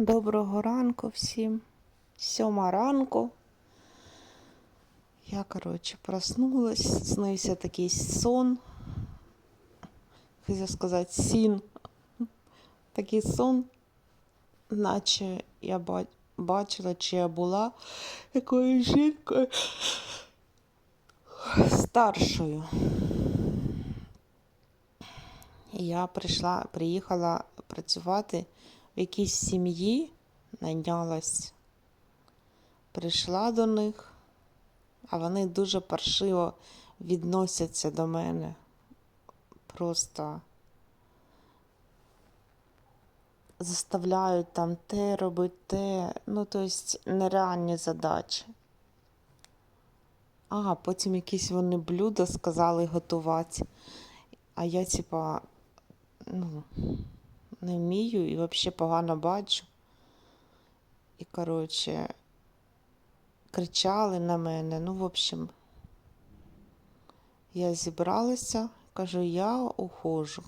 Доброго ранку всім. Сьома ранку. Я, коротше, проснулась, снився такий сон. Хотів сказати, сін. Такий сон, наче я бачила, чи я була якоюсь жінкою старшою. І я прийшла, приїхала працювати в якійсь сім'ї, найнялась, прийшла до них, а вони дуже паршиво відносяться до мене. Просто заставляють там те робити, те, ну, тобто нереальні задачі. А, потім якісь вони блюда сказали готувати. А я, типа, ну, не вмію і взагалі погано бачу. І, коротше, кричали на мене. Ну, в общем, я зібралася, кажу, я ухожу.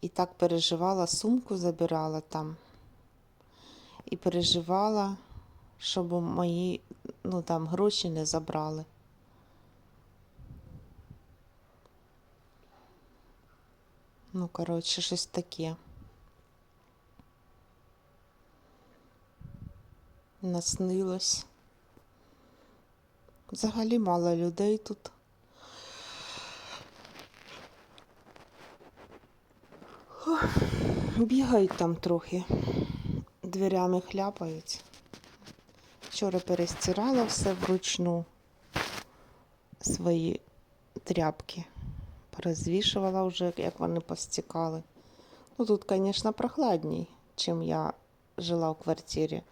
І так переживала, сумку забирала там. І переживала, щоб мої ну, там, гроші не забрали. Ну, коротше, щось таке. Наснилось. Взагалі мало людей тут. Бігають там трохи, дверями хляпають. Вчора перестирала все вручну свої тряпки розвішувала вже, як вони постікали. Ну тут, звісно, прохладній, чим я жила в квартирі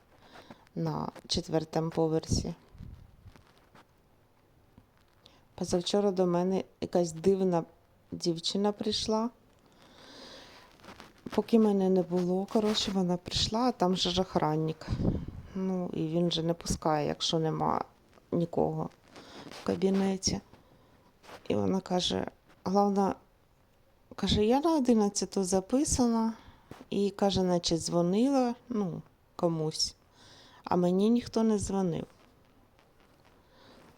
на четвертому поверсі. Позавчора до мене якась дивна дівчина прийшла. Поки мене не було, коротше, вона прийшла, а там же ж охранник. Ну, і він же не пускає, якщо нема нікого в кабінеті. І вона каже, Головна каже, я на 11 записана і каже, наче дзвонила ну, комусь, а мені ніхто не дзвонив.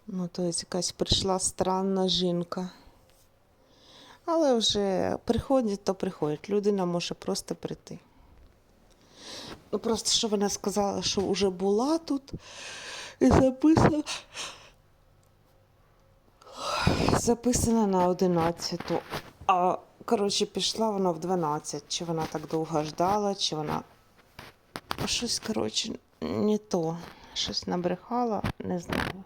Ну, то якась прийшла странна жінка. Але вже приходять, то приходять. Людина може просто прийти. Ну, просто що вона сказала, що вже була тут і записана записана на 11. А коротше, пішла вона в 12. Чи вона так довго ждала, чи вона. Щось, коротше, не то. Щось набрехала, не знаю.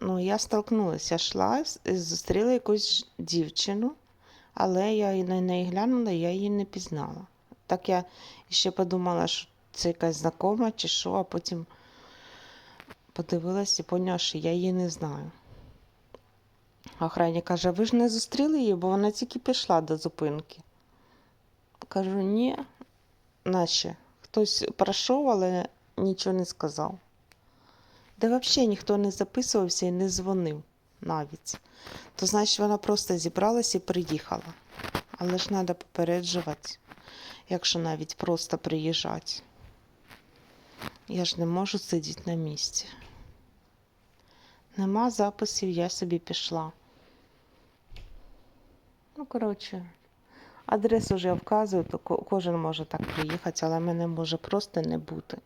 Ну, я столкнулася, йшла і зустріла якусь дівчину, але я на неї глянула, я її не пізнала. Так я ще подумала, що це якась знакома чи що, а потім подивилась і поняла, що я її не знаю. Охранник каже, ви ж не зустріли її, бо вона тільки пішла до зупинки. Кажу, ні, наче. Хтось пройшов, але нічого не сказав. Де взагалі ніхто не записувався і не дзвонив навіть. То значить, вона просто зібралась і приїхала. Але ж треба попереджувати, якщо навіть просто приїжджати. Я ж не можу сидіти на місці. Нема записів, я собі пішла. Ну, коротше, адресу вже я вказую, то кожен може так приїхати, але мене може просто не бути.